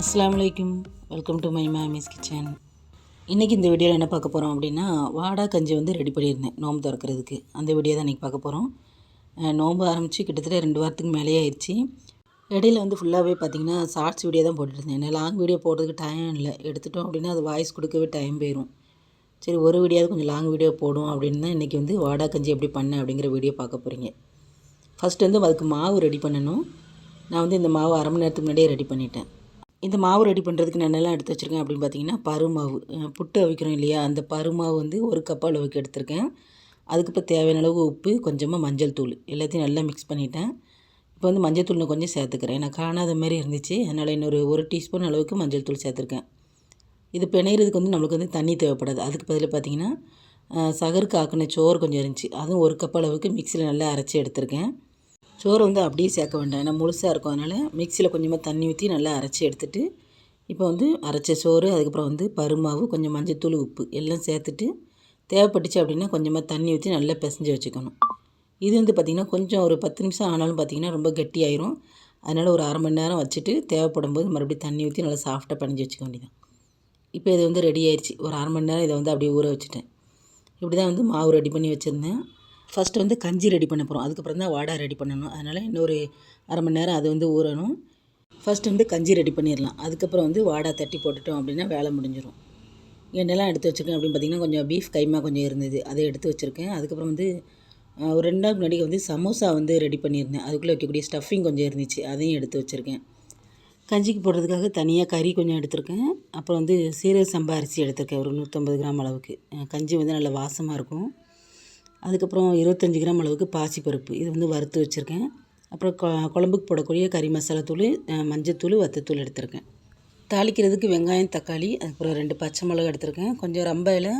அஸ்லாம் வலைக்கும் welcome to my mommy's kitchen இன்றைக்கி இந்த வீடியோவில் என்ன பார்க்க போகிறோம் அப்படின்னா வாடா கஞ்சி வந்து ரெடி பண்ணியிருந்தேன் நோம்பு திறக்கிறதுக்கு. அந்த வீடியோ தான் இன்றைக்கி பார்க்க போகிறோம் நோம்பு ஆரம்பித்து கிட்டத்தட்ட ரெண்டு வாரத்துக்கு மேலேயே ஆயிடுச்சு. இடையில வந்து ஃபுல்லாகவே பார்த்தீங்கன்னா ஷார்ட்ஸ் வீடியோ தான் போட்டுருந்தேன் ஏன்னா லாங் வீடியோ போடுறதுக்கு டைம் இல்லை. எடுத்துட்டோம் அப்படின்னா அது வாய்ஸ் கொடுக்கவே டைம் போயிடும் சரி ஒரு வீடியோவது கொஞ்சம் லாங் வீடியோ போடும் அப்படின்னு தான் இன்றைக்கி வந்து வாடா கஞ்சி எப்படி பண்ண அப்படிங்கிற வீடியோ பார்க்க போகிறீங்க ஃபஸ்ட்டு வந்து அதுக்கு மாவு ரெடி பண்ணணும். நான் வந்து இந்த மாவு அரை மணி நேரத்துக்கு முன்னாடியே ரெடி பண்ணிட்டேன். இந்த மாவு ரெடி பண்ணுறதுக்கு நான் என்னெல்லாம் எடுத்து வச்சுருக்கேன் அப்படின்னு பார்த்தீங்கன்னா பருமாவு புட்டு அவிக்கிறோம் இல்லையா? அந்த பருமாவு வந்து ஒரு கப் அளவுக்கு எடுத்திருக்கேன். அதுக்கப்புறம் தேவையான அளவு உப்பு கொஞ்சமாக மஞ்சள் தூள் எல்லாத்தையும் நல்லா மிக்ஸ் பண்ணிட்டேன். இப்போ வந்து மஞ்சள் தூள் கொஞ்சம் சேர்த்துக்கிறேன். எனக்கு காணாத மாதிரி இருந்துச்சு. அதனால் இன்னொரு ஒரு டீஸ்பூன் அளவுக்கு மஞ்சள் தூள் சேர்த்துருக்கேன். இது பிணையிறதுக்கு வந்து நம்மளுக்கு வந்து தண்ணி தேவைப்படாது. அதுக்கு பதிலாக பார்த்தீங்கன்னா சகருக்கு ஆக்கின சோறு கொஞ்சம் இருந்துச்சு. அதுவும் ஒரு கப் அளவுக்கு மிக்சியில் நல்லா அரைச்சி எடுத்திருக்கேன். சோறு வந்து அப்படியே சேர்க்க வேண்டாம். ஏன்னா முழுசாக இருக்கும். அதனால் மிக்சியில் கொஞ்சமாக தண்ணி ஊற்றி நல்லா அரைச்சி எடுத்துட்டு இப்போ வந்து அரைச்ச சோறு அதுக்கப்புறம் வந்து பருமாவு கொஞ்சம் மஞ்சத்தூள் உப்பு எல்லாம் சேர்த்துட்டு தேவைப்பட்டுச்சு அப்படின்னா கொஞ்சமாக தண்ணி ஊற்றி நல்லா பிசைஞ்சு வச்சுக்கணும். இது வந்து பார்த்திங்கன்னா கொஞ்சம் ஒரு பத்து நிமிஷம் ஆனாலும் பார்த்திங்கன்னா ரொம்ப கெட்டியாயிரும். அதனால் ஒரு அரை மணி நேரம் வச்சுட்டு தேவைப்படும் போது மறுபடியும் தண்ணி ஊற்றி நல்லா சாஃப்டாக பணிஞ்சு வச்சுக்க வேண்டியதான் இப்போ இது வந்து ரெடி ஆயிடுச்சு ஒரு அரை மணி நேரம் இதை வந்து அப்படியே ஊற வச்சுட்டேன். இப்படி தான் வந்து மாவு ரெடி பண்ணி வச்சுருந்தேன். ஃபஸ்ட்டு வந்து கஞ்சி ரெடி பண்ண போகிறோம் அதுக்கப்புறம் தான் வாடா ரெடி பண்ணணும். அதனால் இன்னொரு அரை மணி நேரம் அது வந்து ஊறணும். ஃபஸ்ட்டு வந்து கஞ்சி ரெடி பண்ணிடலாம். அதுக்கப்புறம் வந்து வாடா தட்டி போட்டுட்டோம் அப்படின்னா வேலை முடிஞ்சிடும் என்னெல்லாம் எடுத்து வச்சுருக்கேன் அப்படின்னு பார்த்தீங்கன்னா கொஞ்சம் பீஃப் கைமா கொஞ்சம் இருந்தது. அதை எடுத்து வச்சுருக்கேன். அதுக்கப்புறம் வந்து ஒரு ரெண்டு நாள் முன்னாடி வந்து சமோசா வந்து ரெடி பண்ணியிருந்தேன். அதுக்குள்ளே வைக்கக்கூடிய ஸ்டஃபிங் கொஞ்சம் இருந்துச்சு. அதையும் எடுத்து வச்சுருக்கேன். கஞ்சிக்கு போடுறதுக்காக தனியாக கறி கொஞ்சம் எடுத்திருக்கேன். அப்புறம் வந்து சீரக சம்பா அரிசி எடுத்திருக்கேன். ஒரு நூற்றம்பது கிராம் அளவுக்கு. கஞ்சி வந்து நல்ல வாசமாக இருக்கும். அதுக்கப்புறம் இருபத்தஞ்சி கிராம் அளவுக்கு பாசிப்பருப்பு. இது வந்து வறுத்து வச்சுருக்கேன். அப்புறம் கொ குழம்புக்கு போடக்கூடிய கறி மசாலா தூள் மஞ்சத்தூள் வத்தத்தூள் எடுத்திருக்கேன். தாளிக்கிறதுக்கு வெங்காயம் தக்காளி அதுக்கப்புறம் ரெண்டு பச்சை மிளகா எடுத்திருக்கேன். கொஞ்சம் ரொம்ப இலை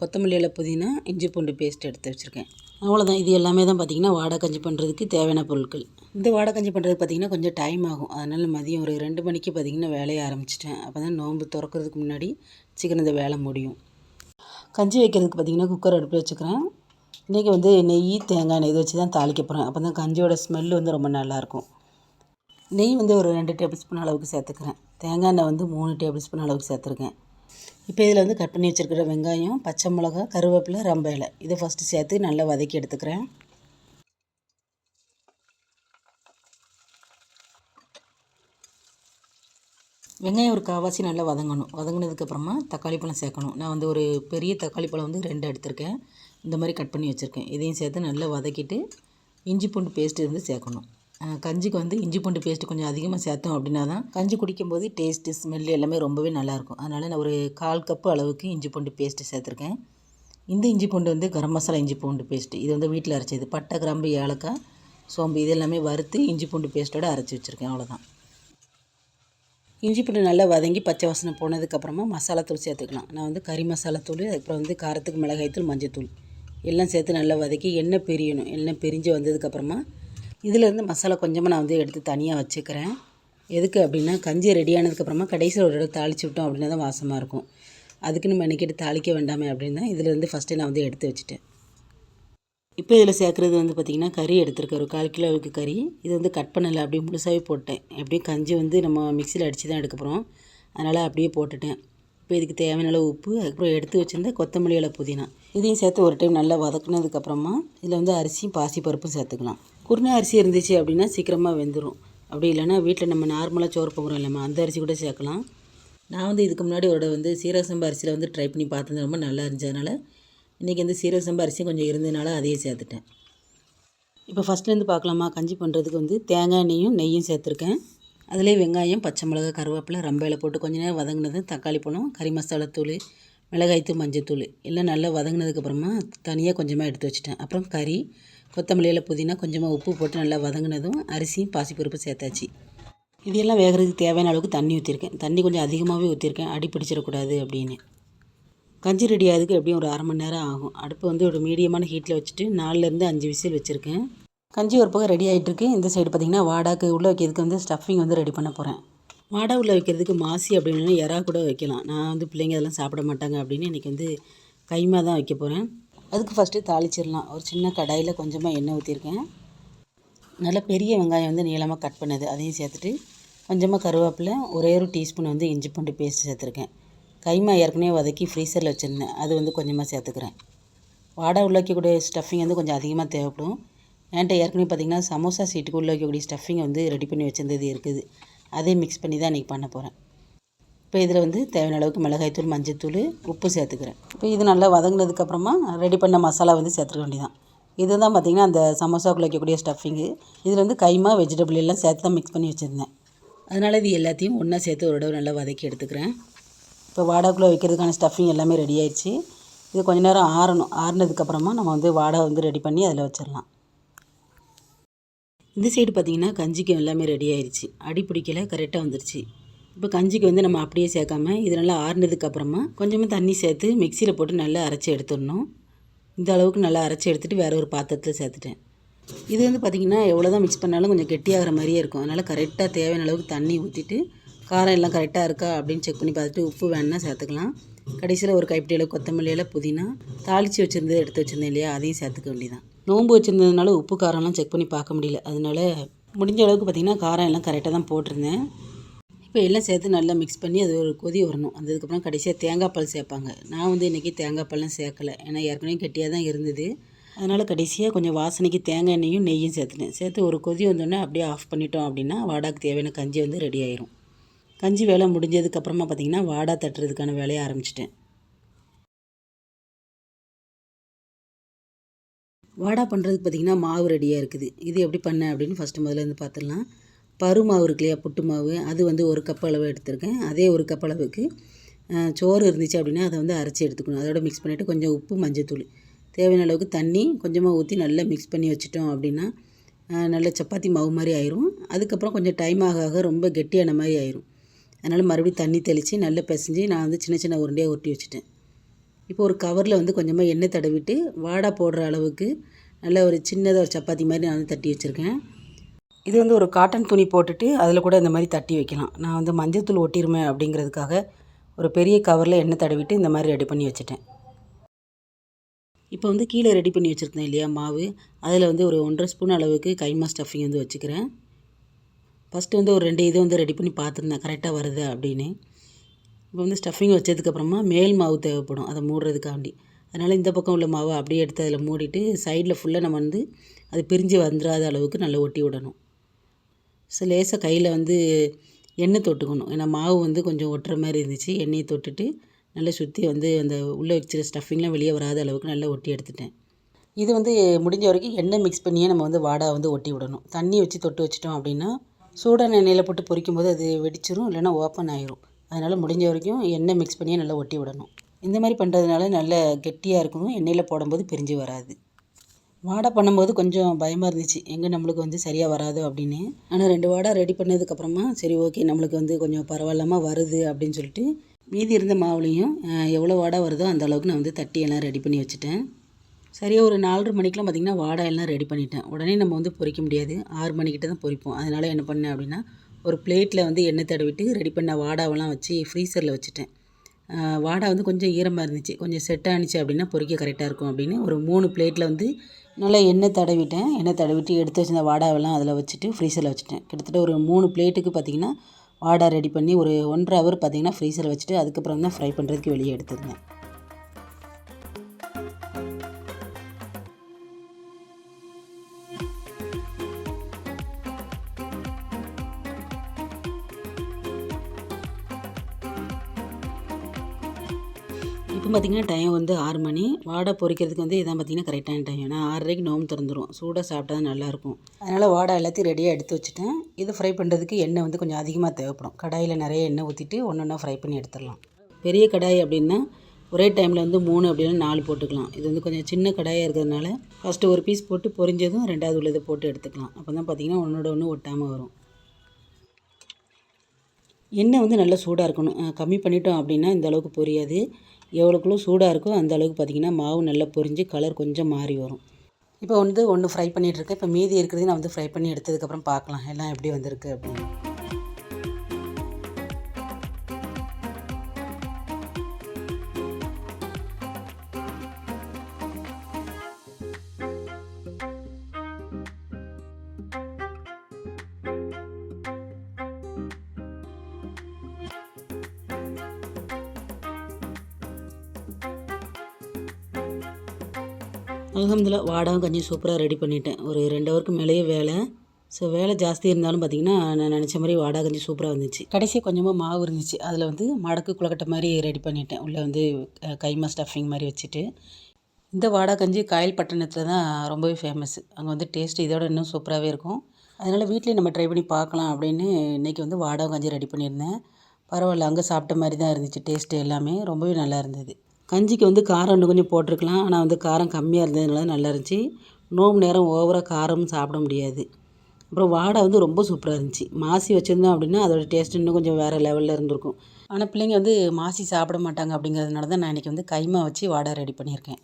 கொத்தமல்லி இலை புதினா இஞ்சி பூண்டு பேஸ்ட் எடுத்து வச்சுருக்கேன். அவ்வளோதான் இது எல்லாமே தான் பார்த்திங்கன்னா வாடை கஞ்சி பண்ணுறதுக்கு தேவையான பொருட்கள். இந்த வாடை கஞ்சி பண்ணுறதுக்கு பார்த்திங்கன்னா கொஞ்சம் டைம் ஆகும். அதனால் மதியம் ஒரு ரெண்டு மணிக்கு பார்த்திங்கன்னா வேலையை ஆரம்பிச்சிட்டேன். அப்போ தான் நோன்பு திறக்கிறதுக்கு முன்னாடி சீக்கிரம் இந்த வேலை முடியும். கஞ்சி வைக்கிறதுக்கு பார்த்திங்கன்னா குக்கர் அடுப்பில் வச்சுக்கிறேன். இன்றைக்கி வந்து நெய் தேங்காய் நெய் இதை வச்சு தான் தாளிக்க போகிறேன். அப்போ தான் கஞ்சியோட ஸ்மெல் வந்து ரொம்ப நல்லாயிருக்கும். நெய் வந்து ஒரு ரெண்டு டேபிள் ஸ்பூன் அளவுக்கு சேர்த்துக்கிறேன். தேங்காய் எண்ணெய் வந்து மூணு டேபிள் ஸ்பூன் அளவுக்கு சேர்த்துருக்கேன். இப்போ இதில் வந்து கட் பண்ணி வச்சுருக்கிற வெங்காயம் பச்சை மிளகா கருவேப்பிலை ரம்ப இலை. இதை ஃபஸ்ட்டு சேர்த்து நல்லா வதக்கி எடுத்துக்கிறேன். வெங்காயம் ஒரு காவாசி நல்லா வதங்கணும். வதங்கினதுக்கப்புறமா தக்காளி பழம் சேர்க்கணும். நான் வந்து ஒரு பெரிய தக்காளி பழம் வந்து ரெண்டு எடுத்திருக்கேன். இந்த மாதிரி கட் பண்ணி வச்சுருக்கேன். இதையும் சேர்த்து நல்லா வதக்கிட்டு இஞ்சி பூண்டு பேஸ்ட்டு வந்து சேர்க்கணும். கஞ்சிக்கு வந்து இஞ்சி பூண்டு பேஸ்ட்டு கொஞ்சம் அதிகமாக சேர்த்தோம் அப்படின்னா தான் கஞ்சி குடிக்கும்போது டேஸ்ட்டு ஸ்மெல் எல்லாமே ரொம்பவே நல்லாயிருக்கும். அதனால் நான் ஒரு கால் கப்பு அளவுக்கு இஞ்சி பூண்டு பேஸ்ட்டு சேர்த்துருக்கேன். இந்த இஞ்சி பூண்டு வந்து கரம் மசாலா இஞ்சி பூண்டு பேஸ்ட்டு இது வந்து வீட்டில் அரைச்சது. பட்டை கிராம்பு ஏலக்காய் சோம்பு இது எல்லாமே வறுத்து இஞ்சி பூண்டு பேஸ்ட்டோடு அரைச்சி வச்சுருக்கேன். அவ்வளோதான் இஞ்சி பூண்டு நல்லா வதங்கி பச்சை வாசனை போனதுக்கப்புறமா மசாலாத்தூள் சேர்த்துக்கலாம். நான் வந்து கறி மசாலாத்தூள் அதுக்கப்புறம் வந்து காரத்துக்கு மிளகாய்த்தூள் மஞ்சத்தூள். எல்லாம் சேர்த்து நல்லா வதக்கி எண்ணெய் பிரியணும். எண்ணெய் பிரிஞ்சு வந்ததுக்கப்புறமா இதிலேருந்து மசாலா கொஞ்சமாக நான் வந்து எடுத்து தனியாக வச்சுக்கிறேன். எதுக்கு அப்படின்னா கஞ்சி ரெடி ஆனதுக்கப்புறமா கடைசியில் ஒரு தடவை தாளிச்சு விட்டோம் அப்படின்னா தான் வாசமாக இருக்கும். அதுக்குன்னு நினைக்கிட்டு தாளிக்க வேண்டாமே அப்படின்னு தான் இதிலேருந்து ஃபஸ்ட்டு நான் வந்து எடுத்து வச்சுட்டேன். இப்போ இதில் சேர்க்குறது வந்து பார்த்திங்கன்னா கறி எடுத்திருக்கேன். ஒரு கால் கிலோவுக்கு கறி. இது வந்து கட் பண்ணலை அப்படியே முழுசாகவே போட்டேன். எப்படியும் கஞ்சி வந்து நம்ம மிக்சியில் அடித்து தான் எடுக்க போகிறோம் அதனால் அப்படியே போட்டுட்டேன். இப்போ இதுக்கு தேவையான அளவு உப்பு அதுக்கப்புறம் எடுத்து வச்சுருந்த கொத்தமல்லி இலை புதினா. இதையும் சேர்த்து ஒரு டைம் நல்லா வதக்குனதுக்கப்புறமா இதில் வந்து அரிசியும் பாசி பருப்பும் சேர்த்துக்கலாம். குருணை அரிசி இருந்துச்சு அப்படின்னா சீக்கிரமாக வெந்துடும் அப்படி இல்லைன்னா வீட்டில் நம்ம நார்மலாக சோறு போகிறோம் இல்லைம்மா அந்த அரிசி கூட சேர்க்கலாம். நான் வந்து இதுக்கு முன்னாடி ஒரு வந்து சீரக சம்பா அரிசியில் வந்து ட்ரை பண்ணி பார்த்தது ரொம்ப நல்லா இருந்ததுனால இன்றைக்கி வந்து சீரக சம்பா அரிசி கொஞ்சம் இருந்ததுனால அதையே சேர்த்துட்டேன். இப்போ ஃபஸ்ட்லேருந்து பார்க்கலாமா? கஞ்சி பண்ணுறதுக்கு வந்து தேங்காய் எண்ணெயும் நெய்யும் சேர்த்துருக்கேன். அதிலே வெங்காயம் பச்சை மிளகா கருவேப்பிலை ரம்பையில் போட்டு கொஞ்ச நேரம் வதங்கினது தக்காளி பழம் கறி மசாலா தூள் மிளகாய்த்தூள் மஞ்சத்தூள் எல்லாம் நல்லா வதங்கினதுக்கப்புறமா தனியாக கொஞ்சமாக எடுத்து வச்சுட்டேன். அப்புறம் கறி கொத்தமல்லியில் புதினா கொஞ்சமாக உப்பு போட்டு நல்லா வதங்கினதும் அரிசியும் பாசிப்பருப்பு சேர்த்தாச்சு. இதெல்லாம் வேகிறதுக்கு தேவையான அளவுக்கு தண்ணி ஊற்றிருக்கேன் தண்ணி கொஞ்சம் அதிகமாகவே ஊற்றிருக்கேன் அடி பிடிச்சிடக்கூடாது அப்படின்னு. கஞ்சி ரெடி ஆகுதுக்கு எப்படியும் ஒரு அரை மணி நேரம் ஆகும். அடுப்பு வந்து ஒரு மீடியமான ஹீட்டில் வச்சுட்டு நாலுலேருந்து அஞ்சு விசில் வச்சுருக்கேன். கஞ்சி ஒரு பக்கம் ரெடி ஆகிட்டுருக்கு இந்த சைடு பார்த்திங்கன்னா வாடாக்கு உள்ளே வைக்கிறதுக்கு வந்து ஸ்டஃபிங் வந்து ரெடி பண்ண போகிறேன் வாடா உள்ளே வைக்கிறதுக்கு மாசி அப்படின்னு எறா கூட வைக்கலாம். நான் வந்து பிள்ளைங்க அதெல்லாம் சாப்பிட மாட்டாங்க அப்படின்னு இன்றைக்கி வந்து கைமா தான் வைக்க போகிறேன் அதுக்கு ஃபஸ்ட்டு தாளிச்சிடலாம். ஒரு சின்ன கடாயில் கொஞ்சமாக எண்ணெய் ஊற்றிருக்கேன் நல்ல பெரிய வெங்காயம் வந்து நீளமாக கட் பண்ணது. அதையும் சேர்த்துட்டு கொஞ்சமாக கருவேப்பிலை ஒரே ஒரு டீஸ்பூன் வந்து இஞ்சி பூண்டு பேஸ்ட் சேர்த்துருக்கேன். கைமா ஏற்கனவே வதக்கி ஃப்ரீசரில் வச்சுருந்தேன். அது வந்து கொஞ்சமாக சேர்த்துக்கிறேன். வாடை உள்ள வைக்கக்கூடிய ஸ்டஃபிங் வந்து கொஞ்சம் அதிகமாக தேவைப்படும். என்கிட்ட ஏற்கனவே பார்த்திங்கன்னா சமோசா சீட்டுக்கு உள்ள வைக்கக்கூடிய ஸ்டஃபிங் வந்து ரெடி பண்ணி வச்சிருந்தது இருக்குது. அதே மிக்ஸ் பண்ணி தான் இன்றைக்கி பண்ண போகிறேன் இப்போ இதில் வந்து தேவையான அளவுக்கு மிளகாய்த்தூள் மஞ்சத்தூள் உப்பு சேர்த்துக்கிறேன். இப்போ இது நல்லா வதங்கினதுக்கப்புறமா ரெடி பண்ண மசாலா வந்து சேர்த்துக்க வேண்டியதான் இதுதான் பார்த்திங்கன்னா அந்த சமோசாவுக்குள்ள வைக்கக்கூடிய ஸ்டஃபிங்கு இதில் வந்து கைமா வெஜிடபிள் எல்லாம் சேர்த்து தான் மிக்ஸ் பண்ணி வச்சுருந்தேன். அதனால் இது எல்லாத்தையும் ஒன்றா சேர்த்து ஒரு தடவை நல்லா வதக்கி எடுத்துக்கிறேன். இப்போ வாடாக்குள்ளே வைக்கிறதுக்கான ஸ்டஃபிங் எல்லாமே ரெடி ஆயிடுச்சு. இது கொஞ்ச நேரம் ஆறணும். ஆறுனதுக்கப்புறமா நம்ம வந்து வாடகை வந்து ரெடி பண்ணி அதில் வச்சிடலாம். இந்த சைடு பார்த்திங்கன்னா கஞ்சிக்கு எல்லாமே ரெடி ஆயிடுச்சு அடி பிடிக்கல கரெக்டாக வந்துருச்சு. இப்போ கஞ்சிக்கு வந்து நம்ம அப்படியே சேர்க்காம இது நல்லா ஆறுனதுக்கப்புறமா கொஞ்சமாக தண்ணி சேர்த்து மிக்சியில் போட்டு நல்லா அரைச்சி எடுத்துடணும். இந்த அளவுக்கு நல்லா அரைச்சி எடுத்துகிட்டு வேறு ஒரு பாத்திரத்தில் சேர்த்துட்டேன். இது வந்து பார்த்திங்கன்னா எவ்வளோ தான் மிக்ஸ் பண்ணாலும் கொஞ்சம் கெட்டியாகிற மாதிரியே இருக்கும். அதனால் கரெக்டாக தேவையான அளவுக்கு தண்ணி ஊற்றிட்டு காரம் எல்லாம் கரெக்டாக இருக்கா அப்படின்னு செக் பண்ணி பார்த்துட்டு உப்பு வேணுன்னா சேர்த்துக்கலாம். கடைசியில் ஒரு கைப்பிடி அளவு கொத்தமல்லி இலை புதினா தாளித்து வச்சுருந்தது எடுத்து வச்சுருந்தேன் இல்லையா? அதையும் சேர்த்துக்க வேண்டியதான் நோன்பு வச்சுருந்ததுனால உப்பு காரம்லாம் செக் பண்ணி பார்க்க முடியல. அதனால முடிஞ்ச அளவுக்கு பார்த்திங்கன்னா காரம் எல்லாம் கரெக்டாக தான் போட்டிருந்தேன். இப்போ எல்லாம் சேர்த்து நல்லா மிக்ஸ் பண்ணி அது ஒரு கொதி வரணும். அதுக்கப்புறம் கடைசியாக தேங்காய் பால் சேர்ப்பாங்க. நான் வந்து இன்றைக்கி தேங்காய் பால்லாம் சேர்க்கலை. ஏன்னா ஏற்கனவே கெட்டியாக தான் இருந்தது. அதனால் கடைசியாக கொஞ்சம் வாசனைக்கு தேங்காய் எண்ணெயும் நெய்யும் சேர்த்துனேன் சேர்த்து ஒரு கொதி வந்தோடனே அப்படியே ஆஃப் பண்ணிட்டோம் அப்படின்னா வாடாக்கு தேவையான கஞ்சி வந்து ரெடி ஆயிரும். கஞ்சி வேலை முடிஞ்சதுக்கப்புறமா பார்த்திங்கன்னா வாடா தட்டுறதுக்கான வேலையை ஆரம்பிச்சிட்டேன். வாடா பண்ணுறதுக்கு பார்த்திங்கன்னா மாவு ரெடியாக இருக்குது. இது எப்படி பண்ணேன் அப்படின்னு ஃபஸ்ட்டு முதல்ல இருந்து பார்த்துடலாம் பரு மாவு இருக்கு இல்லையா புட்டு மாவு அது வந்து ஒரு கப் அளவு எடுத்திருக்கேன். அதே ஒரு கப் அளவுக்கு சோறு இருந்துச்சு அப்படின்னா அதை வந்து அரைச்சி எடுத்துக்கணும். அதோட மிக்ஸ் பண்ணிவிட்டு கொஞ்சம் உப்பு மஞ்சத்தூள். தேவையான அளவுக்கு தண்ணி கொஞ்சமாக ஊற்றி நல்லா மிக்ஸ் பண்ணி வச்சுட்டோம் அப்படின்னா நல்ல சப்பாத்தி மாவு மாதிரி ஆயிரும். அதுக்கப்புறம் கொஞ்சம் டைம் ஆக ஆக ரொம்ப கெட்டியான மாதிரி ஆயிரும். அதனால் மறுபடியும் தண்ணி தெளித்து நல்லா பிசைஞ்சு நான் வந்து சின்ன சின்ன உருண்டையாக உருட்டி வச்சுட்டேன். இப்போ ஒரு கவரில் வந்து கொஞ்சமாக எண்ணெய் தடவிட்டு வாடை போடுற அளவுக்கு நல்ல ஒரு சின்னதாக ஒரு சப்பாத்தி மாதிரி நான் வந்து தட்டி வச்சுருக்கேன். இது வந்து ஒரு காட்டன் துணி போட்டுட்டு அதில் கூட இந்த மாதிரி தட்டி வைக்கலாம். நான் வந்து மஞ்சத்தூள் ஒட்டிருமே அப்படிங்கிறதுக்காக ஒரு பெரிய கவரில் எண்ணெய் தடவிட்டு இந்த மாதிரி ரெடி பண்ணி வச்சுட்டேன். இப்போ வந்து கீழே ரெடி பண்ணி வச்சுருந்தேன் இல்லையா மாவு. அதில் வந்து ஒரு ஒன்றரை ஸ்பூன் அளவுக்கு கைமா ஸ்டஃபிங் வந்து வச்சுக்கிறேன். ஃபஸ்ட்டு வந்து ஒரு ரெண்டு இது வந்து ரெடி பண்ணி பார்த்துருந்தேன். கரெக்டாக வருது அப்படின்னு. இப்போ வந்து ஸ்டஃபிங் வச்சதுக்கப்புறமா மேல் மாவு தேவைப்படும். அதை மூடுறதுக்காண்டி. அதனால் இந்த பக்கம் உள்ள மாவை அப்படியே எடுத்து அதில் மூடிட்டு சைடில் ஃபுல்லாக நம்ம வந்து அது பிரிஞ்சு வந்துடாத அளவுக்கு நல்லா ஒட்டி விடணும். ஸோ லேசாக கையில் வந்து எண்ணெய் தொட்டுக்கணும். ஏன்னா மாவு வந்து கொஞ்சம் ஒட்டுற மாதிரி இருந்துச்சு. எண்ணெயை தொட்டுட்டு நல்லா சுற்றி வந்து அந்த உள்ளே வச்சிருக்க ஸ்டஃபிங்லாம் வெளியே வராத அளவுக்கு நல்லா ஒட்டி எடுத்துட்டேன். இது வந்து முடிஞ்ச வரைக்கும் எண்ணெய் மிக்ஸ் பண்ணியே நம்ம வந்து வாடா வந்து ஒட்டி விடணும். தண்ணி வச்சு தொட்டு வச்சிட்டோம் அப்படின்னா சூடான எண்ணெயில் போட்டு பொரிக்கும் போது அது வெடிச்சிரும் இல்லைனா ஓப்பன் ஆயிரும். அதனால் முடிஞ்ச வரைக்கும் எண்ணெய் மிக்ஸ் பண்ணியே நல்லா ஒட்டி விடணும். இந்த மாதிரி பண்ணுறதுனால நல்ல கெட்டியாக இருக்கும் எண்ணெயில் போடும்போது பிரிஞ்சு வராது. வாடை பண்ணும்போது கொஞ்சம் பயமாக இருந்துச்சு. எங்கே நம்மளுக்கு வந்து சரியாக வராது அப்படின்னு. ஆனால் ரெண்டு வாடை ரெடி பண்ணதுக்கப்புறமா சரி ஓகே நம்மளுக்கு வந்து கொஞ்சம் பரவாயில்லாமல் வருது அப்படின்னு சொல்லிட்டு மீதி இருந்த மாவுலையும் எவ்வளோ வாடை வருதோ அந்த அளவுக்கு நான் வந்து தட்டி எல்லாம் ரெடி பண்ணி வச்சுட்டேன். சரியாக ஒரு நாலரை மணிக்கெலாம் பார்த்திங்கன்னா வாடை எல்லாம் ரெடி பண்ணிட்டேன். உடனே நம்ம வந்து பொறிக்க முடியாது. ஆறு மணிக்கிட்ட தான் பொரிப்போம் அதனால் என்ன பண்ணேன் அப்படின்னா ஒரு பிளேட்டில் வந்து எண்ணெய் தடவிட்டு ரெடி பண்ண வாடாவெல்லாம் வச்சு ஃப்ரீசரில் வச்சுட்டேன். வாடா வாடை வந்து கொஞ்சம் ஈரமாக இருந்துச்சு. கொஞ்சம் செட் ஆனிச்சு அப்படின்னா பொறிக்க கரெக்டாக இருக்கும் அப்படின்னு ஒரு மூணு பிளேட்டில் வந்து நல்லா எண்ணெய் தடவிட்டேன். எண்ணெய் தடவிட்டு எடுத்து வச்சிருந்த வாடாவெல்லாம் அதில் வச்சுட்டு ஃப்ரீசரில் வச்சுட்டேன். கிட்டத்தட்ட ஒரு மூணு பிளேட்டுக்கு பார்த்திங்கன்னா வாடா ரெடி பண்ணி ஒரு ஒன்றரை ஹவர் பார்த்திங்கன்னா ஃப்ரீசரில் வச்சுட்டு அதுக்கப்புறம் தான் ஃப்ரை பண்ணுறதுக்கு வெளியே எடுத்துருந்தேன். இப்போ பார்த்திங்கன்னா டைம் வந்து ஆறு மணி. வாடை பொறிக்கிறதுக்கு வந்து இதான் பார்த்திங்கன்னா கரெக்டான டைம் ஏன்னா ஆறரைக்கு நோம்பு திறந்துடும் சூடாக சாப்பிட்டா தான் நல்லாயிருக்கும். அதனால் வாடை எல்லாத்தையும் ரெடியாக எடுத்து வச்சுட்டேன். இது ஃப்ரை பண்ணுறதுக்கு எண்ணெய் வந்து கொஞ்சம் அதிகமாக தேவைப்படும். கடாயில் நிறைய எண்ணெய் ஊற்றிட்டு ஒன்று ஒன்றா ஃப்ரை பண்ணி எடுத்துடலாம். பெரிய கடாய் அப்படின்னா ஒரே டைமில் வந்து மூணு அப்படின்னா நாலு போட்டுக்கலாம். இது வந்து கொஞ்சம் சின்ன கடாயாக இருக்கிறதுனால ஃபஸ்ட்டு ஒரு பீஸ் போட்டு பொரிஞ்சதும் ரெண்டாவது உள்ளதை போட்டு எடுத்துக்கலாம். அப்போ தான் பார்த்திங்கன்னா ஒன்றோட ஒன்று ஒட்டாமல் வரும். எண்ணெய் வந்து நல்லா சூடாக இருக்கணும். கம்மி பண்ணிட்டோம் அப்படின்னா இந்த அளவுக்கு பொரியாது. எவ்வளோக்குள்ள சூடாக இருக்கோ அந்த அளவுக்கு பார்த்திங்கன்னா மாவு நல்லா பொரிஞ்சு கலர் கொஞ்சம் மாறி வரும். இப்போ வந்து ஒன்று ஃப்ரை பண்ணிகிட்ருக்கேன் இப்போ மீதி இருக்கிறதையும் நான் வந்து ஃப்ரை பண்ணி எடுத்ததுக்கப்புறம் பார்க்கலாம். எல்லாம் எப்படி வந்திருக்கு அப்படின்னு. அலகம்துல்லா வாடாவும் கஞ்சி சூப்பராக ரெடி பண்ணிட்டேன். ஒரு ரெண்டு ஹவருக்கு மேலேயே வேலை. ஸோ வேலை ஜாஸ்தி இருந்தாலும் பார்த்திங்கன்னா நான் நினச்ச மாதிரி வாடா கஞ்சி சூப்பராக வந்துச்சு கடைசி கொஞ்சமாக மாவு இருந்துச்சு. அதில் வந்து மடக்கு குளக்கட்டை மாதிரி ரெடி பண்ணிட்டேன். உள்ளே வந்து கைமா ஸ்டஃபிங் மாதிரி வச்சுட்டு. இந்த வாடா கஞ்சி காயல் பட்டணத்தில் தான் ரொம்பவே ஃபேமஸ் அங்கே வந்து டேஸ்ட் இதோட இன்னும் சூப்பராகவே இருக்கும். அதனால் வீட்லேயும் நம்ம ட்ரை பண்ணி பார்க்கலாம் அப்படின்னு இன்றைக்கி வந்து வாடா கஞ்சி ரெடி பண்ணியிருந்தேன். பரவாயில்ல அங்கே சாப்பிட்ட மாதிரி தான் இருந்துச்சு. டேஸ்ட்டு எல்லாமே ரொம்பவே நல்லா இருந்தது. கஞ்சிக்கு வந்து காரம் இன்னும் கொஞ்சம் போட்டிருக்கலாம். ஆனால் வந்து காரம் கம்மியாக இருந்ததுனால நல்லா இருந்துச்சு. நோம்பு நேரம் ஓவராக காரமும் சாப்பிட முடியாது. அப்புறம் வாடை வந்து ரொம்ப சூப்பராக இருந்துச்சு. மாசி வச்சுருந்தோம் அப்படின்னா அதோட டேஸ்ட் இன்னும் கொஞ்சம் வேறு லெவலில் இருந்திருக்கும். ஆனால் பிள்ளைங்க வந்து மாசி சாப்பிட மாட்டாங்க அப்படிங்கிறதுனால தான் நான் இன்றைக்கி வந்து கைமா வச்சு வாடை ரெடி பண்ணியிருக்கேன்.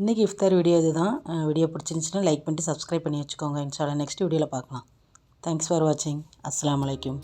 இன்றைக்கி இஃப்தார் வீடியோ இதுதான். வீடியோ பிடிச்சிருந்துச்சுன்னா லைக் பண்ணிட்டு சப்ஸ்கிரைப் பண்ணி வச்சுக்கோங்க. இன்ஷால்லா நெக்ஸ்ட் வீடியோவில் பார்க்கலாம். தேங்க்ஸ் ஃபார் வாட்சிங் அஸ்லாம் வலைக்கம்